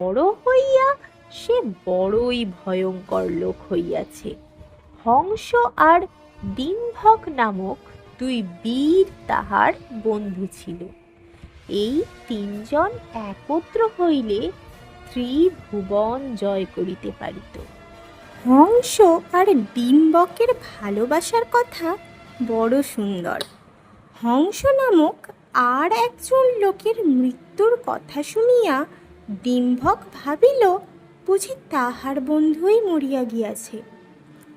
বড় হইয়া সে বড়ই ভয়ঙ্কর লোক হইয়াছে। হংস আর ডিম্ভক নামক দুই বীর তাহার বন্ধু ছিল। এই তিনজন একত্র হইলে ত্রিভুবন জয় করিতে পারিত। হংস আর ডিম্বকের ভালোবাসার কথা বড় সুন্দর। হংস নামক আর একজন লোকের মৃত্যুর কথা শুনিয়া ডিম্বক ভাবিল, বুঝি তাহার বন্ধুই মরিয়া গিয়াছে।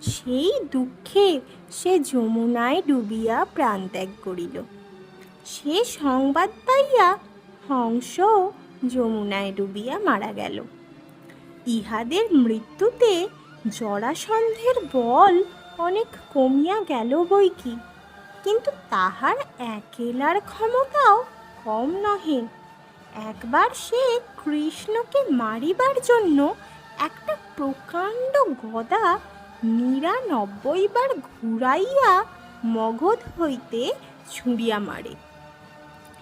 সেই দুঃখে সে যমুনায় ডুবিয়া প্রাণত্যাগ করিল। সে সংবাদ পাইয়া হংস যমুনায় ডুবিয়া মারা গেল। ইহাদের মৃত্যুতে জরাসন্ধের বল অনেক কমিয়া গেল বই কি? কিন্তু তাহার একেলার ক্ষমতাও কম নহে। একবার সে কৃষ্ণকে মারিবার জন্য একটা প্রকাণ্ড গদা নিরানব্বই বার ঘুরাইয়া মগধ হইতে ছুঁড়িয়া মারে।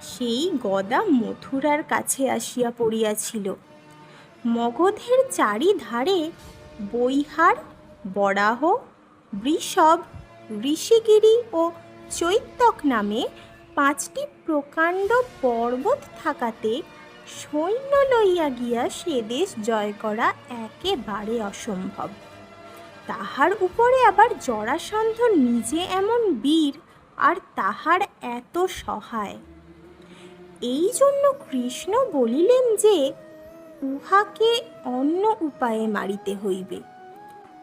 সেই গদা মথুরার কাছে আসিয়া পড়িয়াছিল। মগধের চারিধারে বৈহার, বরাহ, বৃষভ, ঋষিগিরি ও চৈত্যক নামে পাঁচটি প্রকাণ্ড পর্বত থাকাতে সৈন্য লইয়া গিয়া সে দেশ জয় করা একেবারে অসম্ভব। তাহার উপরে আবার জরাসন্ধ নিজে এমন বীর আর তাহার এত সহায়। এই জন্য কৃষ্ণ বলিলেন যে, উহাকে অন্য উপায়ে মারিতে হইবে।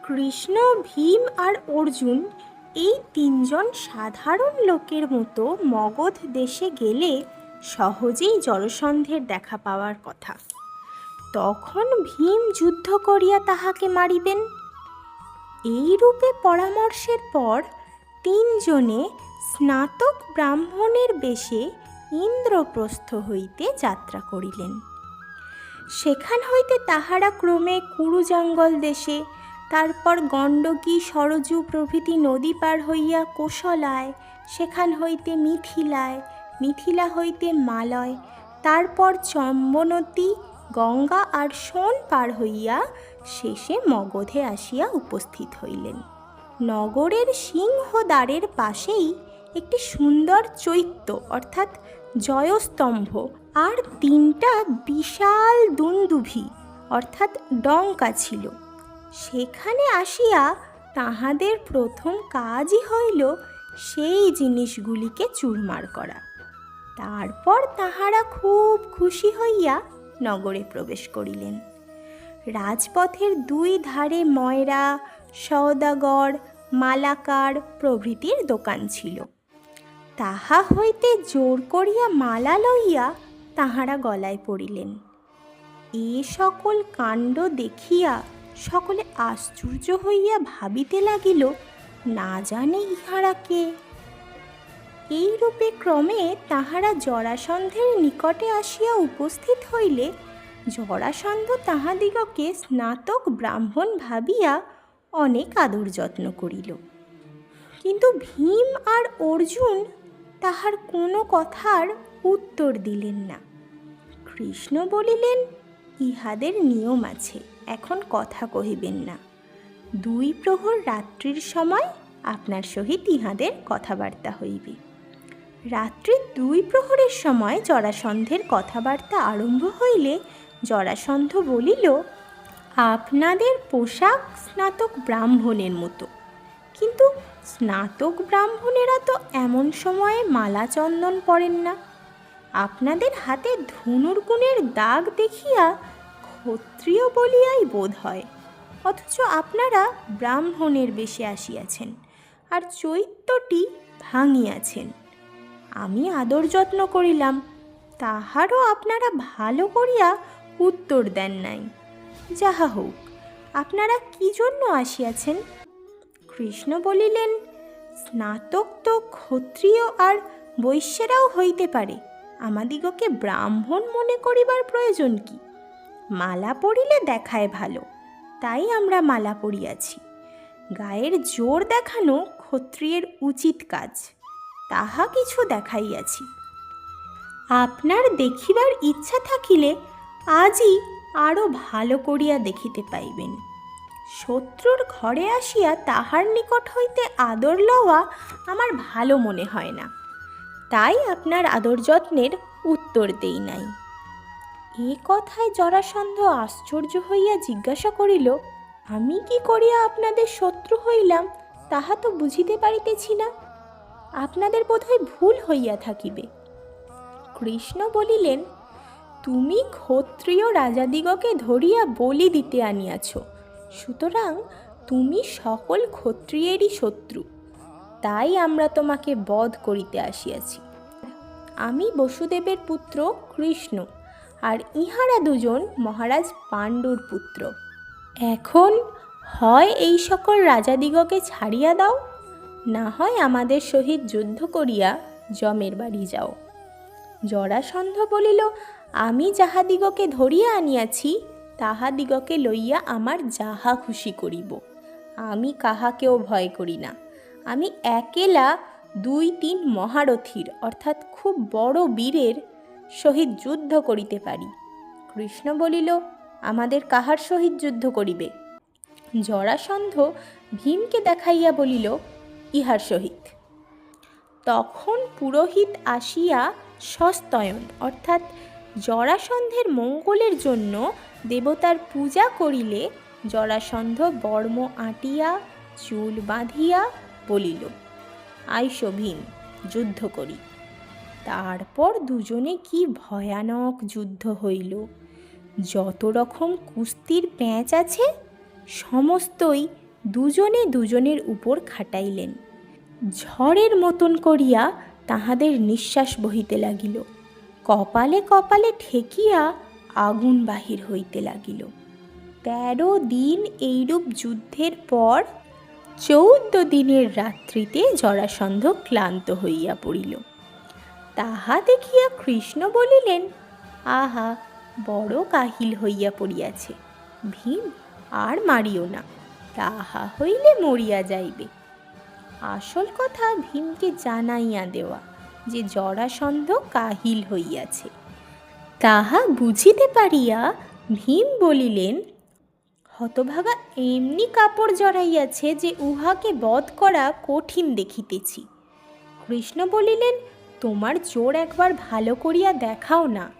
কৃষ্ণ, ভীম আর অর্জুন এই তিনজন সাধারণ লোকের মতো মগধ দেশে গেলে সহজেই জরসন্ধের দেখা পাওয়ার কথা। তখন ভীম যুদ্ধ করিয়া তাহাকে মারিবেন। এই রূপে পরামর্শের পর তিনজনে স্নাতক ব্রাহ্মণের বেশে ইন্দ্রপ্রস্থ হইতে যাত্রা করিলেন। সেখান হইতে তাহারা ক্রমে কুরুজঙ্গল দেশে, তারপর গণ্ডকী, সরজু প্রভৃতি নদী পার হইয়া কোশলায়, সেখান হইতে মিথিলায় মিথিলা হইতে মালয়, তারপর চম্বনতী, গঙ্গা আর সোন পার হইয়া শেষে মগধে আসিয়া উপস্থিত হইলেন। নগরের সিংহদ্বারের পাশেই একটি সুন্দর চৈত্য, অর্থাৎ জয়স্তম্ভ, আর তিনটা বিশাল দুন্দুভি, অর্থাৎ ডঙ্কা ছিল। সেখানে আসিয়া তাহাদের প্রথম কাজই হইল সেই জিনিসগুলিকে চুরমার করা। তারপর তাহারা খুব খুশি হইয়া নগরে প্রবেশ করিলেন। রাজপথের দুই ধারে ময়রা, সওদাগর, মালাকার প্রভৃতির দোকান ছিল। তাহা হইতে জোর করিয়া মালা লইয়া তাহারা গলায় পড়িলেন। এ সকল কাণ্ড দেখিয়া সকলে আশ্চর্য হইয়া ভাবিতে লাগিল, না জানে ইহারা কে। এই রূপে ক্রমে তাহারা জরাসন্ধের নিকটে আসিয়া উপস্থিত হইলে, জরাসন্ধ তাহাদিগকে স্নাতক ব্রাহ্মণ ভাবিয়া অনেক আদর যত্ন করিল। কিন্তু ভীম আর অর্জুন তাহার কোনো কথার উত্তর দিলেন না। কৃষ্ণ বলিলেন, ইহাদের নিয়ম আছে, এখন কথা কহিবেন না। দুই প্রহর রাত্রির সময় আপনার সহিত ইহাদের কথাবার্তা হইবে। রাত্রি দুই প্রহরের সময় জরাসন্ধের কথাবার্তা আরম্ভ হইলে জরাসন্ধ বলিল, আপনাদের পোশাক স্নাতক ব্রাহ্মণের মতো। কিন্তু স্নাতক ব্রাহ্মণেরা তো এমন সময়ে মালা চন্দন পরেন না। আপনাদের হাতে ধনুর্গুণের দাগ দেখিয়া ক্ষত্রিয় বলিয়াই বোধ হয়। অথচ আপনারা ব্রাহ্মণের বেশে আসিয়াছেন, আর চৈত্যটি ভাঙিয়াছেন। আমি আদর যত্ন করিলাম, তাহারও আপনারা ভালো করিয়া উত্তর দেন নাই। যাহা হোক, আপনারা কি জন্য আসিয়াছেন? কৃষ্ণ বলিলেন, স্নাতক তো ক্ষত্রিয় আর বৈশ্যেরাও হইতে পারে, আমাদিগকে ব্রাহ্মণ মনে করিবার প্রয়োজন কি? মালা পরিলে দেখায় ভালো, তাই আমরা মালা পরিয়াছি। গায়ের জোর দেখানো ক্ষত্রিয়ের উচিত কাজ। তাহা কিছু দেখাইয়াছি। আপনার দেখিবার ইচ্ছা থাকিলে আজই আরও ভালো করিয়া দেখিতে পাইবেন। শত্রুর ঘরে আসিয়া তাহার নিকট হইতে আদর লওয়া আমার ভালো মনে হয় না। তাই আপনার আদর যত্নের উত্তর দেই নাই। এ কথায় জরাসন্ধ আশ্চর্য হইয়া জিজ্ঞাসা করিল, আমি কি করিয়া আপনাদের শত্রু হইলাম, তাহা তো বুঝিতে পারিতেছি না? আপনাদের বোধহয় ভুল হইয়া থাকিবে। কৃষ্ণ বলিলেন, তুমি ক্ষত্রিয় রাজাদিগকে ধরিয়া বলি দিতে আনিয়াছ। সুতরাং তুমি সকল ক্ষত্রিয়েরই শত্রু। তাই আমরা তোমাকে বধ করিতে আসিয়াছি। আমি বসুদেবের পুত্র কৃষ্ণ, আর ইহারা দুজন মহারাজ পাণ্ডুর পুত্র। এখন হয় এই সকল রাজাদিগকে ছাড়িয়া দাও। না হয় আমাদের সহিত যুদ্ধ করিয়া যমের বাড়ি যাও। জরাসন্ধ বলিল, আমি যাহাদিগকে ধরিয়া আনিয়াছি তাহাদিগকে লইয়া আমার যাহা খুশি করিব। আমি কাহাকেও ভয় করি না। আমি একেলা দুই তিন মহারথীর, অর্থাৎ খুব বড় বীরের সহিত যুদ্ধ করিতে পারি। কৃষ্ণ বলিল, আমাদের কাহার সহিত যুদ্ধ করিবে? জরাসন্ধ ভীমকে দেখাইয়া বলিল ইহার সহিত। তখন পুরোহিত আসিয়া সস্তয়ন, অর্থাৎ জরাসন্ধের মঙ্গলের জন্য দেবতার পূজা করিলে জরাসন্ধ বর্ম আটিয়া, চুল বাঁধিয়া বলিল আইস ভীম যুদ্ধ করি। তারপর দুজনে কি ভয়ানক যুদ্ধ হইল। যত রকম কুস্তির প্যাঁচ আছে, সমস্তই দুজনে দুজনের উপর খাটাইলেন। ঝড়ের মতন করিয়া তাহাদের নিঃশ্বাস বহিতে লাগিল। কপালে কপালে ঠেকিয়া আগুন বাহির হইতে লাগিল। তেরো দিন এইরূপ যুদ্ধের পর চৌদ্দ দিনের রাত্রিতে জরাসন্ধ ক্লান্ত হইয়া পড়িল। তাহা দেখিয়া কৃষ্ণ বলিলেন, আহা, বড় কাহিল হইয়া পড়িয়াছে। ভীম, আর মারিও না। তাহা হইলে মরিয়া যাইবে। আসল কথা ভীমকে জানাইয়া দেওয়া, যে জরাসন্ধ কাহিল হইয়াছে। তাহা বুঝিতে পারিয়া ভীম বলিলেন, হতভাগা এমনি কাপড় জড়াইয়াছে যে উহাকে বধ করা কঠিন দেখিতেছি। কৃষ্ণ বলিলেন, তোমার জোর একবার ভালো করিয়া দেখাও না।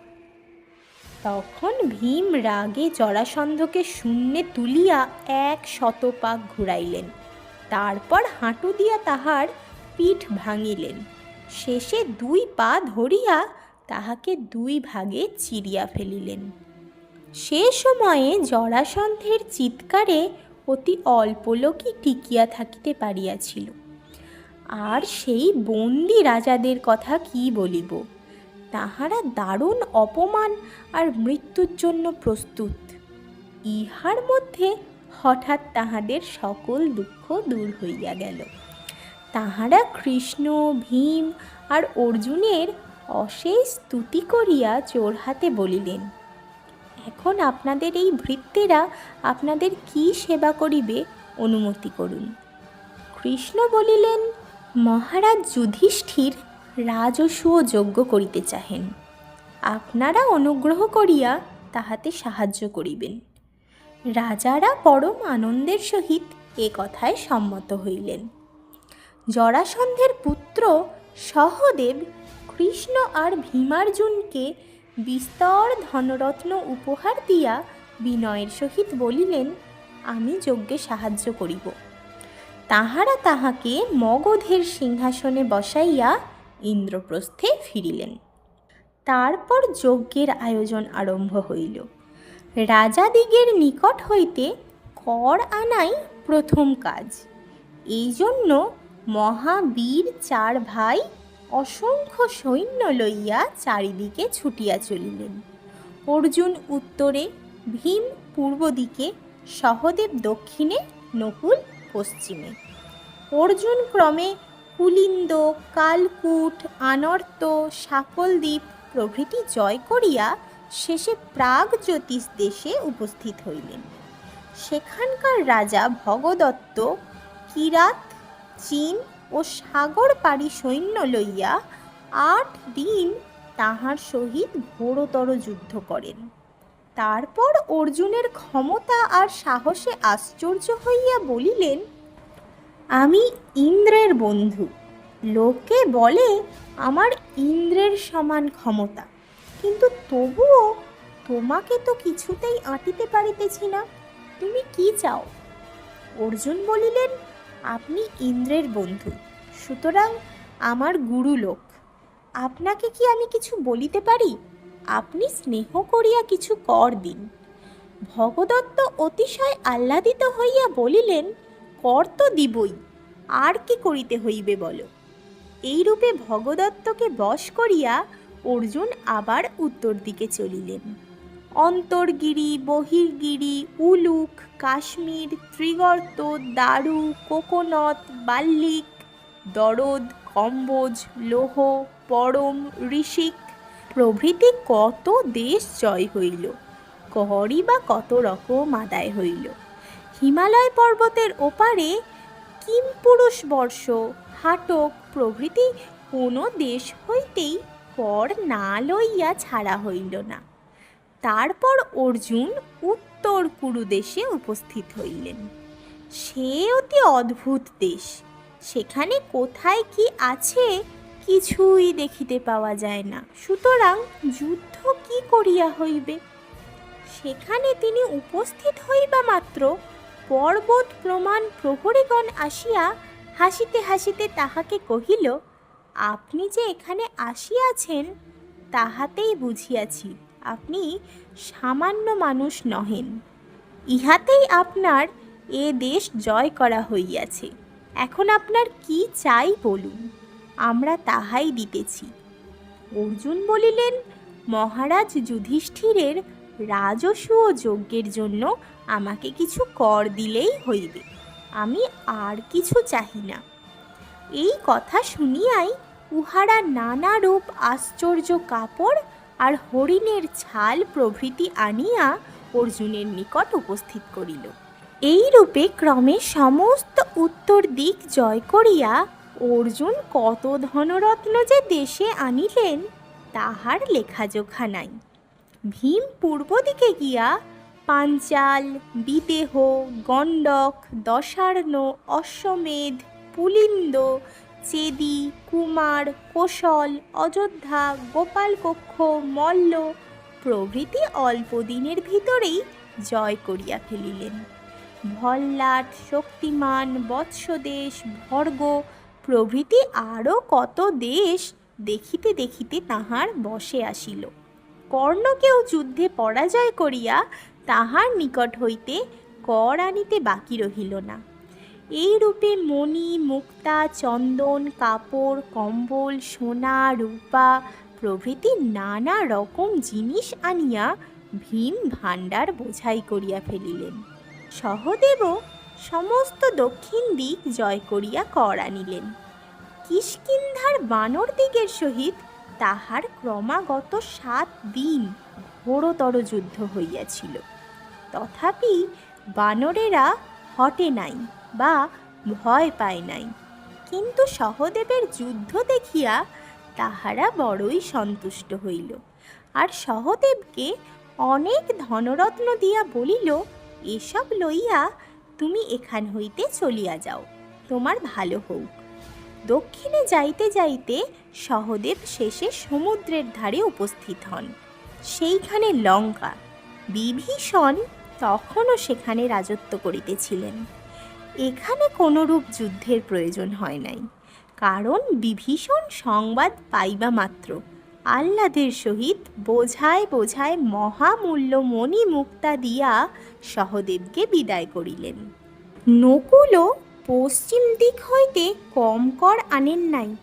তখন ভীম রাগে জরাসন্ধকে শূন্যে তুলিয়া এক শতপাক ঘুরাইলেন। তারপর হাঁটু দিয়া তাহার পিঠ ভাঙিলেন। শেষে দুই পা ধরিয়া তাহাকে দুই ভাগে চিরিয়া ফেলিলেন। সে সময়ে জরাসন্ধের চিৎকারে অতি অল্প লোকই টিকিয়া থাকিতে পারিয়াছিল। আর সেই বন্দি রাজাদের কথা কি বলিব? তাহারা দারুণ অপমান আর মৃত্যুর জন্য প্রস্তুত। ইহার মধ্যে হঠাৎ তাহাদের সকল দুঃখ দূর হইয়া গেল। তাহারা কৃষ্ণ, ভীম আর অর্জুনের অশেষ স্তুতি করিয়া চোরহাতে বলিলেন, এখন আপনাদের এই ভৃত্যেরা আপনাদের কি সেবা করিবে অনুমতি করুন। কৃষ্ণ বলিলেন, মহারাজ যুধিষ্ঠির রাজস্ব যজ্ঞ করিতে চাহেন। আপনারা অনুগ্রহ করিয়া তাহাতে সাহায্য করিবেন। রাজারা পরম আনন্দের সহিত এ কথায় সম্মত হইলেন। জরাসন্ধের পুত্র সহদেব কৃষ্ণ আর ভীমার্জুনকে বিস্তর ধনরত্ন উপহার দিয়া বিনয়ের সহিত বলিলেন, আমি যজ্ঞে সাহায্য করিব। তাহারা তাহাকে মগধের সিংহাসনে বসাইয়া ইন্দ্রপ্রস্থে ফিরিলেন। তারপর যজ্ঞের আয়োজন আরম্ভ হইল। রাজাদিগের নিকট হইতে কর আনাই প্রথম কাজ। এই জন্য মহাবীর চার ভাই অসংখ্য সৈন্য লইয়া চারিদিকে ছুটিয়া চলিলেন। অর্জুন উত্তরে, ভীম পূর্ব দিকে, সহদেব দক্ষিণে, নকুল পশ্চিমে। অর্জুন ক্রমে কুলিন্দ, কালকুট, আনর্ত, সাকলদ্বীপ প্রভৃতি জয় করিয়া শেষে প্রাগ জ্যোতিষ দেশে উপস্থিত হইলেন। সেখানকার রাজা ভগদত্ত কিরাত, চীন ও সাগর পাড়ি সৈন্য লইয়া আট দিন তাহার সহিত ঘোরতর যুদ্ধ করেন। তারপর অর্জুনের ক্ষমতা আর সাহসে আশ্চর্য হইয়া বলিলেন, আমি ইন্দ্রের বন্ধু। লোকে বলে আমার ইন্দ্রের সমান ক্ষমতা। কিন্তু তবুও তোমাকে তো কিছুতেই আঁটিতে পারিতেছি না। তুমি কি চাও? অর্জুন বলিলেন, আপনি ইন্দ্রের বন্ধু, সুতরাং আমার গুরু লোক আপনাকে কি আমি কিছু বলিতে পারি? আপনি স্নেহ করিয়া কিছু কর দিন। ভগদত্ত অতিশয় আহ্লাদিত হইয়া বলিলেন, কর তো দিবই, আর কি করিতে হইবে বলো? এইরূপে ভগদত্তকে বশ করিয়া অর্জুন আবার উত্তর দিকে চলিলেন। অন্তর্গিরি, বহির্গিরি, উলুক, কাশ্মীর, ত্রিগর্ত, দারু, কোকোনট, বাল্লিক, দরদ, কম্বোজ, লোহ, পরম, ঋষিক, প্রভৃতি কত দেশ জয় হইল কহরই বা কত রকম আদায় হইল। হিমালয় পর্বতের ওপারে কিমপুরুষ বর্ষ, হাটক প্রভৃতি কোনো দেশ হইতেই কর না লইয়া ছাড়া হইল না। তারপর অর্জুন উত্তর কুরু দেশে উপস্থিত হইলেন। সে অতি অদ্ভুত দেশ, সেখানে কোথায় কি আছে কিছুই দেখিতে পাওয়া যায় না। সুতরাং যুদ্ধ কি করিয়া হইবে? সেখানে তিনি উপস্থিত হইবা মাত্র পর্বত প্রমাণ প্রহরীগণ আসিয়া হাসিতে হাসিতে তাহাকে কহিল আপনি যে এখানে আসিয়াছেন, তাহাতেই বুঝিয়াছি আপনি সামান্য মানুষ নহেন। ইহাতেই আপনার এ দেশ জয় করা হইয়াছে। এখন আপনার কি চাই বলুন, আমরা তাহাই দিতেছি। অর্জুন বলিলেন, মহারাজ যুধিষ্ঠিরের রাজসূয় যজ্ঞের জন্য আমাকে কিছু কর দিলেই হইবে, আমি আর কিছু চাহি না। এই কথা শুনিয়াই উহারা নানা রূপ আশ্চর্য কাপড় আর হরিণের ছাল প্রভৃতি আনিয়া অর্জুনের নিকট উপস্থিত করিল। এই রূপে ক্রমে সমস্ত উত্তর দিক জয় করিয়া অর্জুন কত ধনরত্ন যে দেশে আনিলেন, তাহার লেখাজোখা নাই। ভীম পূর্ব দিকে গিয়া পাঞ্চাল, বিদেহ, গণ্ডক, দশার্ণ, অশ্বমেধ, পুলিন্দ চেদি, কুমার, কোশল, অযোধ্যা গোপালকক্ষ মল্ল প্রভৃতি অল্প দিনের ভিতরেই জয় করিয়া ফেলিলেন। ভল্লাট, শক্তিমান, বৎসদেশ, ভর্গ প্রভৃতি আরও কত দেশ দেখিতে দেখিতে তাহার বসে আসিল। কর্ণকেও যুদ্ধে পরাজয় করিয়া তাহার নিকট হইতে কর আনিতে বাকি রহিল না। এই রূপে মণি, মুক্তা, চন্দন, কাপড়, কম্বল, সোনা, রূপা প্রভৃতি নানা রকম জিনিস আনিয়া ভীম ভাণ্ডার বোঝাই করিয়া ফেলিলেন। সহদেবও সমস্ত দক্ষিণ দিক জয় করিয়া কর আনিলেন। কিষ্কিন্ধার বানর দিগের সহিত তাহার ক্রমাগত সাত দিন ঘোরতর যুদ্ধ হইয়াছিল। তথাপি বানরেরা হটে নাই। বা ভয় পায় নাই। কিন্তু সহদেবের যুদ্ধ দেখিয়া তাহারা বড়ই সন্তুষ্ট হইল। আর সহদেবকে অনেক ধনরত্ন দিয়া বলিল, এসব লইয়া তুমি এখান হইতে চলিয়া যাও, তোমার ভালো হোক। দক্ষিণে যাইতে যাইতে সহদেব শেষে সমুদ্রের ধারে উপস্থিত হন। সেইখানে লঙ্কা, বিভীষণ তখনও সেখানে রাজত্ব করিতেছিলেন। এখানে কোনরূপ যুদ্ধের প্রয়োজন হয় নাই। কারণ বিভীষণ সংবাদ পাইবা মাত্র। আহ্লাদের সহিত বোঝায় বোঝায় মহামূল্য মণি মুক্তা দিয়া সহদেবকে বিদায় করিলেন। নকুলও পশ্চিম দিক হইতে কম কর আনেন নাই।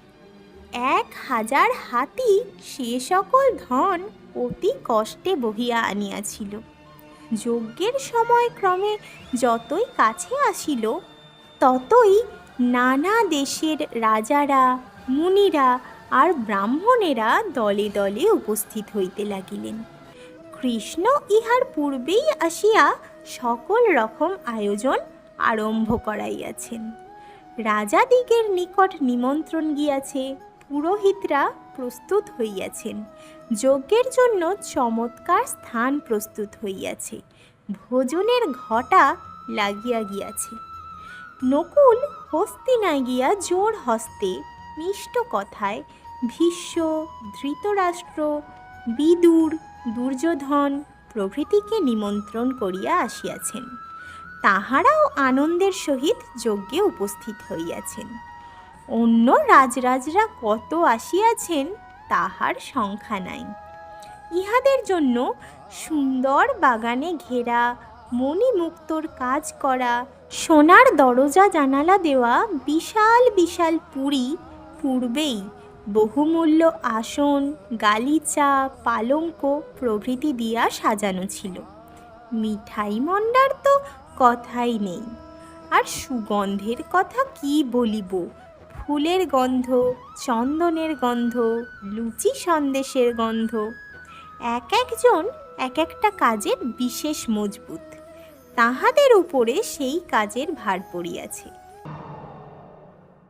এক হাজার হাতি সে সকল ধন অতি কষ্টে বহিয়া আনিয়াছিল। যজ্ঞের সময় ক্রমে যতই কাছে আসিল, ততই নানা দেশের রাজারা, মুনিরা আর ব্রাহ্মণেরা দলে দলে উপস্থিত হইতে লাগিলেন। কৃষ্ণ ইহার পূর্বেই আসিয়া সকল রকম আয়োজন আরম্ভ করাইয়াছেন। রাজাদিগের নিকট নিমন্ত্রণ গিয়াছে, পুরোহিতরা প্রস্তুত হইয়াছেন। যজ্ঞের জন্য চমৎকার স্থান প্রস্তুত হইয়াছে। ভোজনের ঘটা লাগিয়া গিয়াছে। নকুল হস্তিনায় গিয়া জোর হস্তে মিষ্ট কথায়, ভীষ্ম, ধৃতরাষ্ট্র, বিদুর, দুর্যোধন প্রভৃতিকে নিমন্ত্রণ করিয়া আসিয়াছেন। তাহারাও আনন্দের সহিত যজ্ঞে উপস্থিত হইয়াছেন। অন্য রাজরাজরা কত আসিয়াছেন তাহার সংখ্যা নাই। ইহাদের জন্য সুন্দর বাগানে ঘেরা, মণিমুক্তর কাজ করা, সোনার দরজা জানালা দেওয়া, বিশাল বিশাল পুরী পূর্বেই বহুমূল্য আসন, গালিচা, পালঙ্ক প্রভৃতি দিয়া সাজানো ছিল। মিঠাই মন্ডার তো কথাই নেই। আর সুগন্ধের কথা কি বলিব? ফুলের গন্ধ, চন্দনের গন্ধ, লুচি সন্দেশের গন্ধ। এক একজন এক একটা কাজের বিশেষ মজবুত। তাহাদের উপরে সেই কাজের ভার পড়িয়াছে।